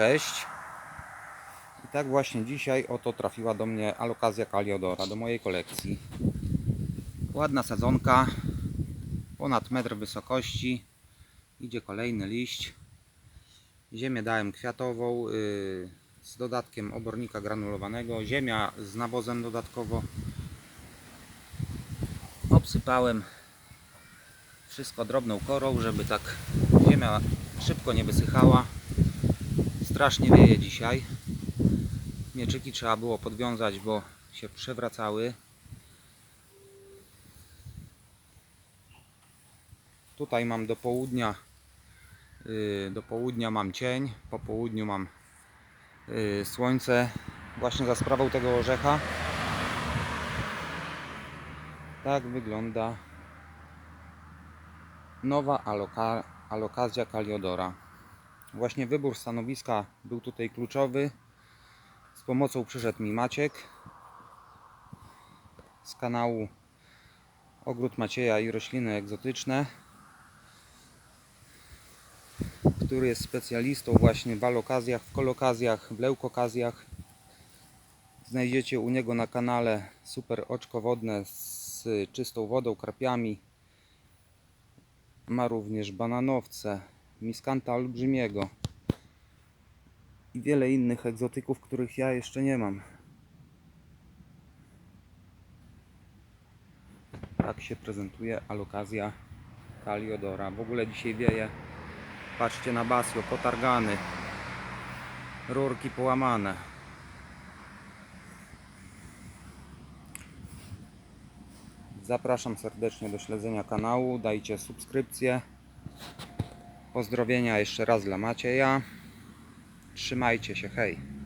cześć. I tak właśnie dzisiaj oto trafiła do mnie alokazja Kaliodora, do mojej kolekcji. Ładna sadzonka, ponad metr wysokości. Idzie kolejny liść. Ziemię dałem kwiatową yy, z dodatkiem obornika granulowanego. Ziemia z nawozem dodatkowo. Obsypałem wszystko drobną korą, żeby tak ziemia szybko nie wysychała. Strasznie wieje dzisiaj. Mieczyki trzeba było podwiązać, bo się przewracały. Tutaj mam do południa yy, do południa mam cień, po południu mam yy, słońce właśnie za sprawą tego orzecha. Tak wygląda nowa aloka, alokazja Kaliodora. Właśnie wybór stanowiska był tutaj kluczowy. Z pomocą przyszedł mi Maciek z kanału Ogród Macieja i rośliny egzotyczne, który jest specjalistą właśnie w alokazjach, w kolokazjach, w leukokazjach. Znajdziecie u niego na kanale super oczko wodne z czystą wodą, krapiami. Ma również bananowce, miskanta olbrzymiego i wiele innych egzotyków, których ja jeszcze nie mam. Tak się prezentuje alokazja Kaliodora. W ogóle dzisiaj wieje. Patrzcie na basio, potargany. Rurki połamane. Zapraszam serdecznie do śledzenia kanału. Dajcie subskrypcję. Pozdrowienia jeszcze raz dla Macieja. Trzymajcie się, hej.